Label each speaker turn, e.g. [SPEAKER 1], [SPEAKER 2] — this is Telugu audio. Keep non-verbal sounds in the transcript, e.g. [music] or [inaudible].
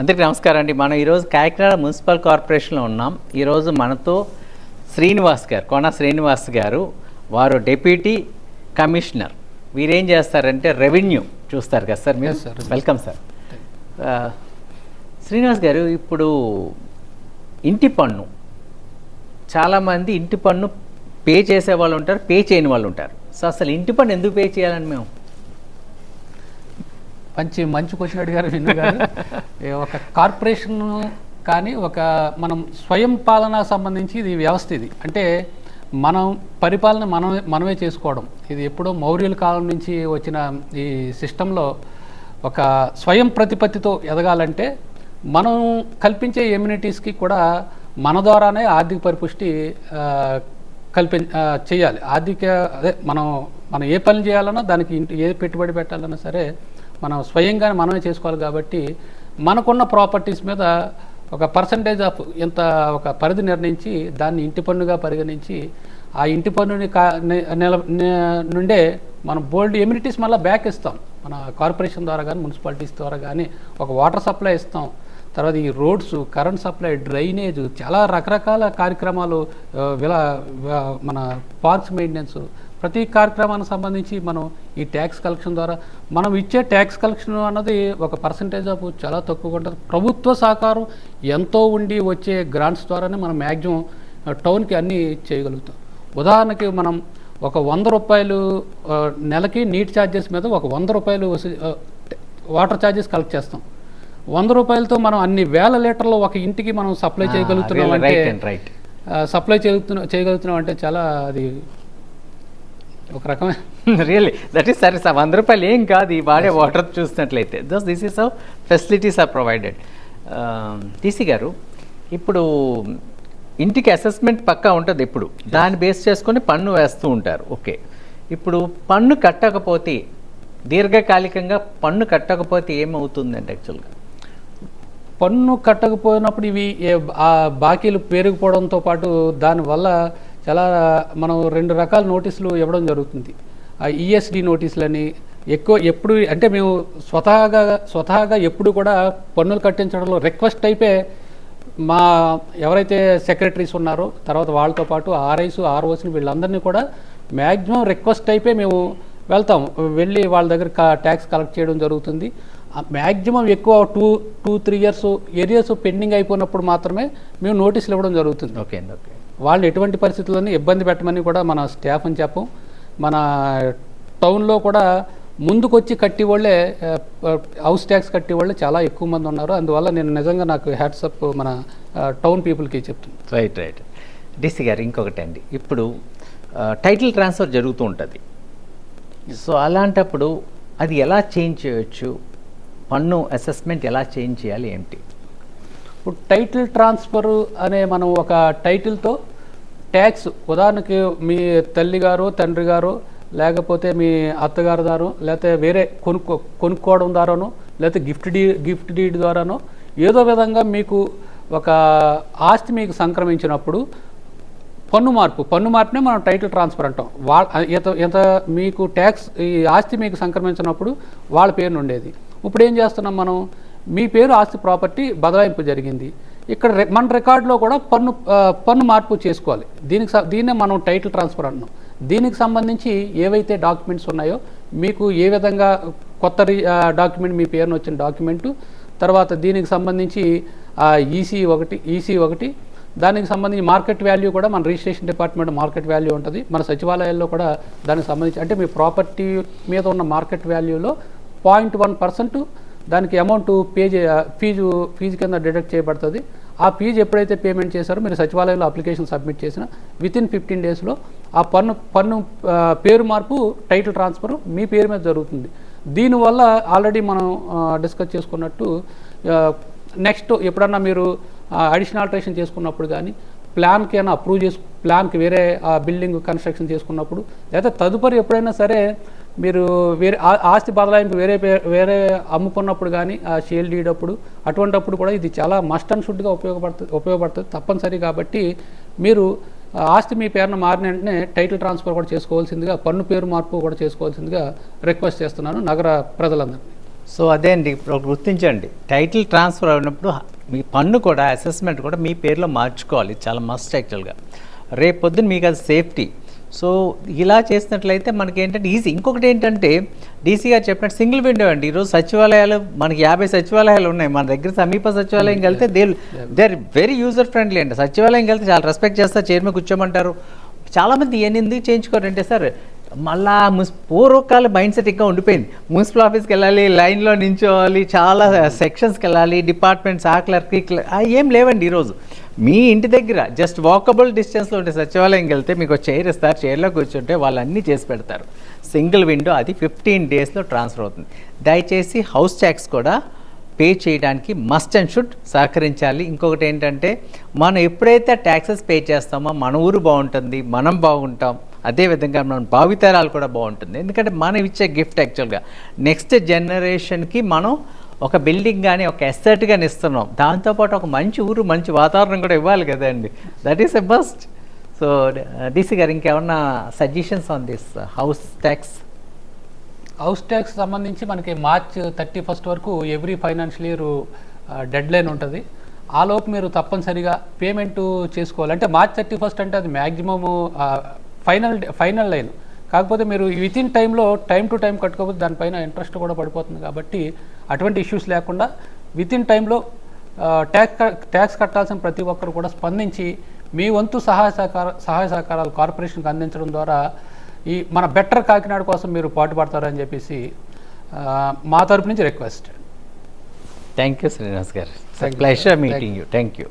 [SPEAKER 1] అందరికీ నమస్కారం అండి. మనం ఈరోజు కాకినాడ మున్సిపల్ కార్పొరేషన్లో ఉన్నాం. ఈరోజు మనతో శ్రీనివాస్ గారు కోన శ్రీనివాస్ గారు వారు డెప్యూటీ కమిషనర్. వీరేం చేస్తారంటే రెవెన్యూ చూస్తారు కదా సార్ మీరు. Welcome sir. శ్రీనివాస్ గారు ఇప్పుడు ఇంటి పన్ను చాలామంది ఇంటి పన్ను పే చేసే వాళ్ళు ఉంటారు పే చేయని వాళ్ళు ఉంటారు. సో అసలు ఇంటి పన్ను ఎందుకు పే చేయాలని మేము
[SPEAKER 2] మంచి మంచి క్వశ్చన్ అడిగారు విన్ను గారు [laughs] ఒక కార్పొరేషన్ కానీ ఒక మనం స్వయం పాలన సంబంధించి ఇది వ్యవస్థ ఇది. అంటే మనం పరిపాలన మనం మనమే చేసుకోవడం. ఇది ఎప్పుడో మౌర్యుల కాలం నుంచి వచ్చిన ఈ సిస్టంలో ఒక స్వయం ప్రతిపత్తితో ఎదగాలంటే మనం కల్పించే ఎమ్యూనిటీస్కి కూడా మన ద్వారానే ఆర్థిక పరిపుష్టి కల్పి చేయాలి. ఆర్థిక అదే మనం మనం ఏ పని చేయాలన్నా దానికి ఇంటి ఏ పెట్టుబడి పెట్టాలన్నా సరే మనం స్వయంగా మనమే చేసుకోవాలి కాబట్టి మనకున్న ప్రాపర్టీస్ మీద ఒక పర్సంటేజ్ ఆఫ్ ఇంత ఒక పరిధి నిర్ణయించి దాన్ని ఇంటి పన్నుగా పరిగణించి ఆ ఇంటి పన్నుని కా నుండే మనం బోల్డ్ ఎమ్యూనిటీస్ మళ్ళీ బ్యాక్ ఇస్తాం. మన కార్పొరేషన్ ద్వారా కానీ మున్సిపాలిటీస్ ద్వారా కానీ ఒక వాటర్ సప్లై ఇస్తాం. తర్వాత ఈ రోడ్స్ కరెంట్ సప్లై డ్రైనేజ్ చాలా రకరకాల కార్యక్రమాలు విలా మన పార్క్స్ మెయింటెనెన్స్ ప్రతి కార్యక్రమానికి సంబంధించి మనం ఈ ట్యాక్స్ కలెక్షన్ ద్వారా మనం ఇచ్చే ట్యాక్స్ కలెక్షన్ అన్నది ఒక పర్సంటేజ్ ఆఫ్ చాలా తక్కువగా ఉంటుంది. ప్రభుత్వ సహకారం ఎంతో ఉండి వచ్చే గ్రాంట్స్ ద్వారానే మనం మ్యాక్సిమం టౌన్కి అన్నీ చేయగలుగుతాం. ఉదాహరణకి మనం ఒక వంద రూపాయలు నెలకి నీటి ఛార్జెస్ మీద ఒక వంద రూపాయలు వాటర్ ఛార్జెస్ కలెక్ట్ చేస్తాం. వంద రూపాయలతో మనం అన్ని వేల లీటర్లు ఒక ఇంటికి మనం సప్లై చేయగలుగుతున్నాం అంటే. సప్లై చేయగలుగుతున్నాం చేయగలుగుతున్నాం అంటే చాలా అది ఒక రకమైన
[SPEAKER 1] రియల్లీ దట్ ఈస్ సరే సార్ వంద రూపాయలు ఏం కాదు. ఈ వాడే వాటర్ చూసినట్లయితే. Thus this is how facilities are provided TC గారు ఇప్పుడు ఇంటికి అసెస్మెంట్ పక్కా ఉంటుంది ఇప్పుడు దాన్ని బేస్ చేసుకొని పన్ను వేస్తూ ఉంటారు. ఓకే ఇప్పుడు పన్ను కట్టకపోతే దీర్ఘకాలికంగా పన్ను కట్టకపోతే ఏమవుతుందంటే యాక్చువల్గా
[SPEAKER 2] పన్ను కట్టకపోయినప్పుడు ఇవి ఆ బాకీలు పెరిగిపోవడంతో పాటు దానివల్ల చాలా మనం రెండు రకాల నోటీసులు ఇవ్వడం జరుగుతుంది. ఆ ఈఎస్డి నోటీసులని ఎక్కువ ఎప్పుడు అంటే మేము స్వతహాగా స్వతహాగా ఎప్పుడు కూడా పన్నులు కట్టించడంలో రిక్వెస్ట్ అయిపోయి మా ఎవరైతే సెక్రటరీస్ ఉన్నారో తర్వాత వాళ్ళతో పాటు ఆర్ఐస్ ఆర్ఓస్ని వీళ్ళందరినీ కూడా మ్యాక్సిమం రిక్వెస్ట్ అయిపోయి మేము వెళ్తాం. వెళ్ళి వాళ్ళ దగ్గర ట్యాక్స్ కలెక్ట్ చేయడం జరుగుతుంది. మ్యాక్సిమం ఎక్కువ two two three years arrears pending అయిపోయినప్పుడు మాత్రమే మేము నోటీసులు ఇవ్వడం జరుగుతుంది.
[SPEAKER 1] ఓకే అండి ఓకే.
[SPEAKER 2] వాళ్ళు ఎటువంటి పరిస్థితుల్లోనే ఇబ్బంది పెట్టమని కూడా మన స్టాఫ్ అని చెప్పం. మన టౌన్లో కూడా ముందుకొచ్చి కట్టి వాళ్ళే హౌస్ ట్యాక్స్ కట్టి వాళ్ళే చాలా ఎక్కువ మంది ఉన్నారు. అందువల్ల నేను నిజంగా నాకు హ్యాట్సప్ మన టౌన్ పీపుల్కి చెప్తున్నాను
[SPEAKER 1] రైట్ రైట్ డిసి గారు ఇంకొకటి అండి. ఇప్పుడు టైటిల్ ట్రాన్స్ఫర్ జరుగుతూ ఉంటుంది. సో అలాంటప్పుడు అది ఎలా చేంజ్ చేయొచ్చు? పన్ను అసెస్మెంట్ ఎలా చేంజ్ చేయాలి ఏంటి?
[SPEAKER 2] ఇప్పుడు టైటిల్ ట్రాన్స్ఫర్ అనే మనం ఒక టైటిల్తో ట్యాక్స్ ఉదాహరణకి మీ తల్లి గారు తండ్రి గారు లేకపోతే మీ అత్తగారు దారు లేకపోతే వేరే కొనుక్కో కొనుక్కోవడం ద్వారానో లేకపోతే గిఫ్ట్ డీ గిఫ్ట్ డీడ్ ద్వారానో ఏదో విధంగా మీకు ఒక ఆస్తి మీకు సంక్రమించినప్పుడు పన్ను మార్పు పన్ను మార్పునే మనం టైటిల్ ట్రాన్స్ఫర్ అంటాం. వాళ్ళ ఎంత ఎంత మీకు ట్యాక్స్ ఈ ఆస్తి మీకు సంక్రమించినప్పుడు వాళ్ళ పేరు ఉండేది ఇప్పుడు ఏం చేస్తున్నాం మనం? మీ పేరు ఆస్తి ప్రాపర్టీ బదలాయింపు జరిగింది. ఇక్కడ మన రికార్డులో కూడా పన్ను పన్ను మార్పు చేసుకోవాలి. దీనికి స- దీన్నే మనం టైటిల్ ట్రాన్స్ఫర్ అంటున్నాం. దీనికి సంబంధించి ఏవైతే డాక్యుమెంట్స్ ఉన్నాయో మీకు ఏ విధంగా కొత్త రి- డాక్యుమెంట్ మీ పేరున వచ్చిన డాక్యుమెంటు తర్వాత దీనికి సంబంధించి ఈసీ ఒకటి ఈసీ ఒకటి దానికి సంబంధించి మార్కెట్ వాల్యూ కూడా మన రిజిస్ట్రేషన్ డిపార్ట్మెంట్ మార్కెట్ వాల్యూ ఉంటుంది. మన సచివాలయాల్లో కూడా దానికి సంబంధించి అంటే మీ ప్రాపర్టీ మీద ఉన్న మార్కెట్ వాల్యూలో పాయింట్ వన్ పర్సెంట్ దానికి అమౌంట్ పే చే ఫీజు ఫీజు కింద డిడక్ట్ చేయబడుతుంది. ఆ ఫీజు ఎప్పుడైతే పేమెంట్ చేశారో మీరు సచివాలయంలో అప్లికేషన్ సబ్మిట్ చేసిన విత్ ఇన్ ఫిఫ్టీన్ డేస్లో ఆ పన్ను పన్ను పేరు మార్పు టైటిల్ ట్రాన్స్ఫర్ మీ పేరు మీద జరుగుతుంది. దీనివల్ల ఆల్రెడీ మనం డిస్కస్ చేసుకున్నట్టు నెక్స్ట్ ఎప్పుడన్నా మీరు అడిషనల్ ఆల్టరేషన్ చేసుకున్నప్పుడు కానీ ప్లాన్కి అయినా అప్రూవ్ చేసు ప్లాన్కి వేరే బిల్డింగ్ కన్స్ట్రక్షన్ చేసుకున్నప్పుడు లేదా తదుపరి ఎప్పుడైనా సరే మీరు వేరే ఆస్తి బదలాయింపు వేరే వేరే అమ్ముకున్నప్పుడు కానీ ఆ షేల్ డీడ్ అప్పుడు అటువంటప్పుడు కూడా ఇది చాలా మస్ట్ అండ్ షుడ్గా ఉపయోగపడుతుంది ఉపయోగపడుతుంది తప్పనిసరి కాబట్టి మీరు ఆస్తి మీ పేరున మారిన వెంటనే టైటిల్ ట్రాన్స్ఫర్ కూడా చేసుకోవాల్సిందిగా పన్ను పేరు మార్పు కూడా చేసుకోవాల్సిందిగా రిక్వెస్ట్ చేస్తున్నాను నగర ప్రజలందరినీ
[SPEAKER 1] సో అదే అండి. ఇప్పుడు గుర్తించండి. టైటిల్ ట్రాన్స్ఫర్ అయినప్పుడు మీ పన్ను కూడా అసెస్మెంట్ కూడా మీ పేరులో మార్చుకోవాలి. చాలా మస్ట్ యాక్చువల్గా. రేపు పొద్దున్న మీకు అది సేఫ్టీ. సో ఇలా చేసినట్లయితే మనకి ఏంటంటే ఈజీ. ఇంకొకటి ఏంటంటే డీసీ గారు చెప్పినట్టు సింగిల్ విండో అండి. ఈరోజు సచివాలయాలు మనకి యాభై సచివాలయాలు ఉన్నాయి. మన దగ్గర సమీప సచివాలయం వెళ్తే they they are very user friendly అండి. సచివాలయం వెళ్తే చాలా రెస్పెక్ట్ చేస్తారు చైర్మన్ కూర్చోమంటారు. చాలామంది ఎందుకు చేయించుకోరంటే సార్ మళ్ళా ముస్ పూర్వకాల మైండ్ సెట్ ఇంకా ఉండిపోయింది. మున్సిపల్ ఆఫీస్కి వెళ్ళాలి లైన్లో నించోవాలి చాలా సెక్షన్స్కి వెళ్ళాలి డిపార్ట్మెంట్స్ ఆ క్లర్క్ ఏం లేవండి ఈరోజు. మీ ఇంటి దగ్గర జస్ట్ వాకబుల్ డిస్టెన్స్లో ఉంటే సచివాలయంకి వెళ్తే మీకు చైర్ ఇస్తారు. చైర్లో కూర్చుంటే వాళ్ళు అన్నీ చేసి పెడతారు. సింగిల్ విండో అది ఫిఫ్టీన్ డేస్లో ట్రాన్స్ఫర్ అవుతుంది. దయచేసి హౌస్ ట్యాక్స్ కూడా పే చేయడానికి మస్ట్ అండ్ షుడ్ సహకరించాలి. ఇంకొకటి ఏంటంటే మనం ఎప్పుడైతే ట్యాక్సెస్ పే చేస్తామో మన ఊరు బాగుంటుంది మనం బాగుంటాం అదేవిధంగా మన భావితరాలు కూడా బాగుంటుంది. ఎందుకంటే మనం ఇచ్చే గిఫ్ట్ యాక్చువల్గా నెక్స్ట్ జనరేషన్కి మనం ఒక బిల్డింగ్ కానీ ఒక ఎస్సెట్ కానీ ఇస్తున్నాం. దాంతోపాటు ఒక మంచి ఊరు మంచి వాతావరణం కూడా ఇవ్వాలి కదండి that is a best so DC గారు ఇంకేమన్నా suggestions on this house tax
[SPEAKER 2] house tax సంబంధించి మనకి మార్చ్ థర్టీ ఫస్ట్ వరకు every financial year deadline ఉంటుంది. ఆలోపు మీరు తప్పనిసరిగా పేమెంట్ చేసుకోవాలి. అంటే మార్చ్ థర్టీ ఫస్ట్ అంటే అది మ్యాక్సిమమ్ ఫైనల్ ఫైనల్ లైన్. కాకపోతే మీరు విత్ ఇన్ టైంలో టైం టు టైం కట్టుకోకపోతే దానిపైన ఇంట్రెస్ట్ కూడా పడిపోతుంది. కాబట్టి అటువంటి ఇష్యూస్ లేకుండా విత్ ఇన్ టైంలో ట్యాక్స్ ట్యాక్స్ కట్టాల్సిన ప్రతి ఒక్కరు కూడా స్పందించి మీ వంతు సహాయ సహకార సహాయ సహకారాలు కార్పొరేషన్కి అందించడం ద్వారా ఈ మన బెటర్ కాకినాడ కోసం మీరు పాటుపడతారని చెప్పేసి మా తరపు నుంచి రిక్వెస్ట్
[SPEAKER 1] థ్యాంక్ యూ శ్రీనివాస్ గారు. Pleasure. Meeting you thank you